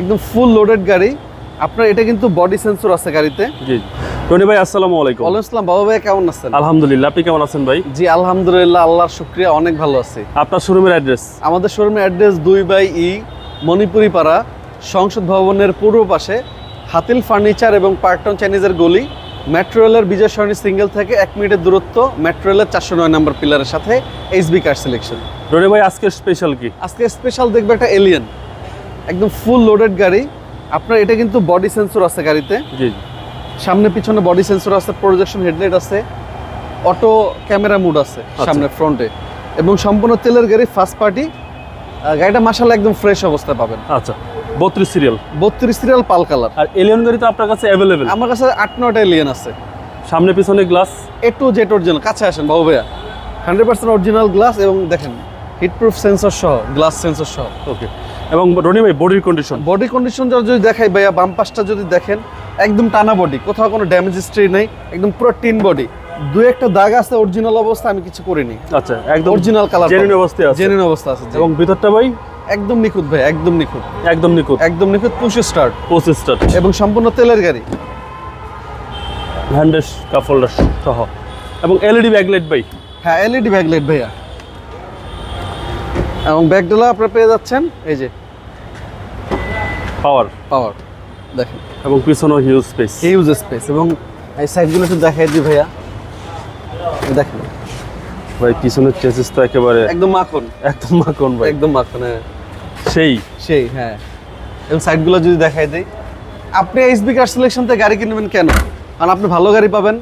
একদম full loaded গাড়ি। আপনার এটা কিন্তু বডি সেন্সর আছে গাড়িতে। জি। টনি ভাই আসসালামু আলাইকুম। ওয়ালাইকুম আসসালাম। বাবা ভাই কেমন আছেন? আলহামদুলিল্লাহ আপনি কেমন আছেন ভাই? জি আলহামদুলিল্লাহ আল্লাহর শুক্রিয়া অনেক ভালো আছি। আপনার শোরুমের অ্যাড্রেস আমাদের শোরুমের অ্যাড্রেস দুই বাই ই মণিপুরি পাড়া সংসদ ভবনের পূর্ব পাশে হাতিল ফার্নিচার এবং পার্টন চাইনিজের গলি মেট্রো রেলের বিজয় সরণি সিঙ্গেল থেকে এক মিনিটের দূরত্ব মেট্রো রেলের চারশো নয় নম্বর পিলারের সাথে এইচবি কার সিলেকশন টনি ভাই আজকে স্পেশাল কি? আজকে স্পেশাল দেখবে একটা এলিয়েন একদম ফুল লোডেড গাড়ি। আপনার এটা কিন্তু বডি সেন্সর আছে গাড়িতে। জি সামনে পিছনে বডি সেন্সর আছে প্রজেকশন হেডলাইট আছে অটো ক্যামেরা মুড আছে সামনে ফ্রন্টে এবং সম্পূর্ণ তেলের গাড়ি ফার্স্ট পার্টি গাড়িটা মাসাল্লাহ একদম ফ্রেশ অবস্থায় পাবেন। আচ্ছা বত্রিশ সিরিয়াল বত্রিশ সিরিয়াল পাল কালার আর এলিয়ন গাড়ি তো আপনার কাছে অ্যাভেলেবেল আমার কাছে আট নটা এলিয়েন আছে। সামনে পিছনে glass A to Z original কাছে আসেন বাবু ভাইয়া। হান্ড্রেড পার্সেন্ট অরিজিনাল গ্লাস এবং দেখেন হিটপ্রুফ সেন্সর সহ গ্লাস সেন্সর সহ। ওকে এবং রনি ভাই বডির কন্ডিশন বডি কন্ডিশন যদি দেখাই ভাইয়া বাম পাশটা যদি দেখেন একদম টানা বডি কোথাও কোনো ড্যামেজ হিস্ট্রি নেই একদম পুরো টিন বডি দু একটা দাগ আছে অরিজিনাল অবস্থা আমি কিছু করিনি। আচ্ছা একদম অরিজিনাল কালার জেনুইন অবস্থায় আছে। জেনুইন অবস্থা আছে এবং ভিতরটা ভাই? একদম নিখুঁত ভাই একদম নিখুঁত। একদম নিখুঁত। একদম নিখুঁত পুশ স্টার্ট পঁচিশ স্টার এবং সম্পূর্ণ তেলের গাড়ি। হ্যান্ডেস কাপ হোল্ডার সহ। এবং এলইডি ব্যাকলাইট ভাই? হ্যাঁ এলইডি ব্যাকলাইট ভাইয়া। এবং ব্যাকডোলা আপনারা পেয়ে যাচ্ছেন এই যে পাওয়ার। পাওয়ার দেখেন। এবং পিছনেও হিউজ স্পেস হিউজ স্পেস এবং এই সাইডগুলো একটু দেখাই দিই ভাইয়া। দেখেন। ভাই পিছনের চেসিস তো একেবারে একদম মাখন। একদম মাখন ভাই। একদম মাখন হ্যাঁ। সেই? সেই হ্যাঁ। এবং সাইডগুলো যদি দেখাই দিই আপনি এইচবি কার সিলেকশন থেকে গাড়ি কিনবেন কেন? কারণ আপনি ভালো গাড়ি পাবেন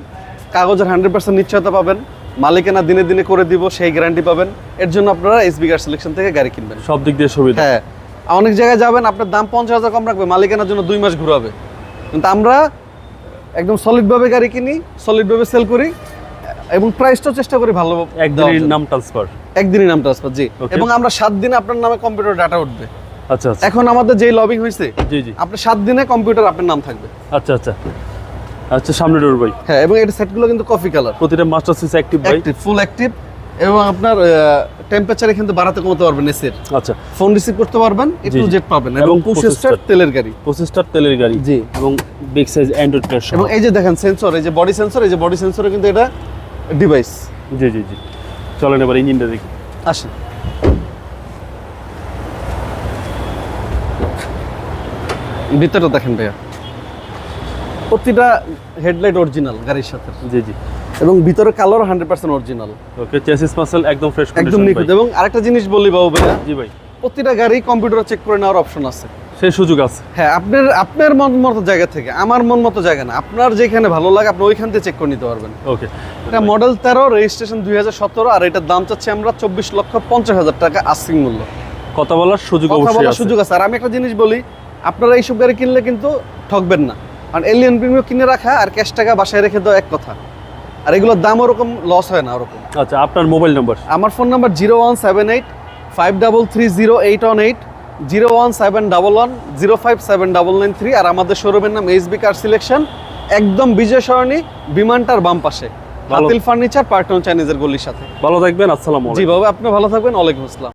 কাগজের হান্ড্রেড পার্সেন্ট নিশ্চয়তা পাবেন মালিকানা দিনে দিনে করে দিব সেই গ্যারান্টি পাবেন। এর জন্য আপনারা এইচবি কার সিলেকশন থেকে গাড়ি কিনবেন। সব দিক দিয়ে সুবিধা। হ্যাঁ। অনেক জায়গায় যাবেন আপনার দাম পঞ্চাশ হাজার কম রাখবে মালিকানার জন্য দুই মাস ঘুরাবে। কিন্তু আমরা একদম সলিডভাবে গাড়ি কিনি সলিডভাবে সেল করি এবং প্রাইসটাও চেষ্টা করি ভালো জন্য। নাম ট্রান্সফার একদিনই নাম ট্রান্সফার জি. এবং আমরা সাত দিনে আপনার নামে কম্পিউটার ডাটা উঠবে। আচ্ছা আচ্ছা। এখন আমাদের যেই লবিং হয়েছে জি জি। আপনি সাত দিনে কম্পিউটার আপনার নাম থাকবে। আচ্ছা আচ্ছা। আচ্ছা সামনে ডোর ভাই হ্যাঁ এবং এটা সেটগুলো কিন্তু কফি কালার প্রতিটা মাস্টার সুইচ অ্যাক্টিভ ভাই ফুল অ্যাক্টিভ এবং আপনার টেম্পারেচার কিন্তু বাড়াতে কমাতে পারবেন এসির আচ্ছা। ফোন রিসিভ করতে পারবেন একটু জেট পাবেন এবং পুশ তেলের গাড়ি। পঁচিশটার তেলের গাড়ি। জি। এবং বিগ সাইজ অ্যান্ড্রয়েড প্লেয়ার এবং এই যে দেখেন সেন্সর এই যে বডি সেন্সর এই যে বডি সেন্সরে কিন্তু এটা ডিভাইস জি জি জি। চলেন এবার ইঞ্জিনটা দেখি। আসেন। ভিতরটা দেখেন ভাইয়া। প্রতিটা হেডলাইট অরিজিনাল গাড়ির সাথে। জি জি। এবং ভিতরে colour hundred percent original. Okay chassis muscle একদম ফ্রেশ একদম নিখুঁত। এবং আরেকটা জিনিস বলি বাবু ভাইয়া জি ভাই। প্রতিটা গাড়ি কম্পিউটার চেক করে নেওয়ার অপশন আছে। সেই সুযোগ আছে। হ্যাঁ আপনার আপনার মন মতো জায়গা থেকে আমার মন মতো জায়গা না। আপনার যেখানে ভালো লাগে আপনি ওইখান থেকে চেক করে নিতে পারবেন। ওকে। এটা মডেল তেরো রেজিস্ট্রেশন দুই হাজার সতেরো আর এটার দাম চাচ্ছি আমরা চব্বিশ লক্ষ পঞ্চাশ হাজার টাকা আস্কিং মূল্য। কথা বলার সুযোগ কথা বলার সুযোগ আছে। আর আমি একটা জিনিস বলি আপনারা এইসব গাড়ি কিনলে কিন্তু ঠকবেন না। কারণ এলিয়ান প্রিমিয়াম কিনে রাখা আর ক্যাশ টাকা বাসায় রেখে দেওয়া এক কথা। আর এগুলোর দাম ওরকম লস হয় না ওরকম। আচ্ছা আপনার মোবাইল নাম্বার আমার phone number zero one seven eight five double three zero eight one eight zero one seven double one zero five seven double nine three আর আমাদের শোরুমের নাম এইচবি কার সিলেকশন একদম বিজয় সরণী বিমানটার বাম পাশে। হাতিল ফার্নিচার পার্টন চাইনিজের গলির সাথে। ভালো থাকবেন আসসালাম জি বাবু আপনি ভালো থাকবেন ওয়ালাইকুম আসসালাম।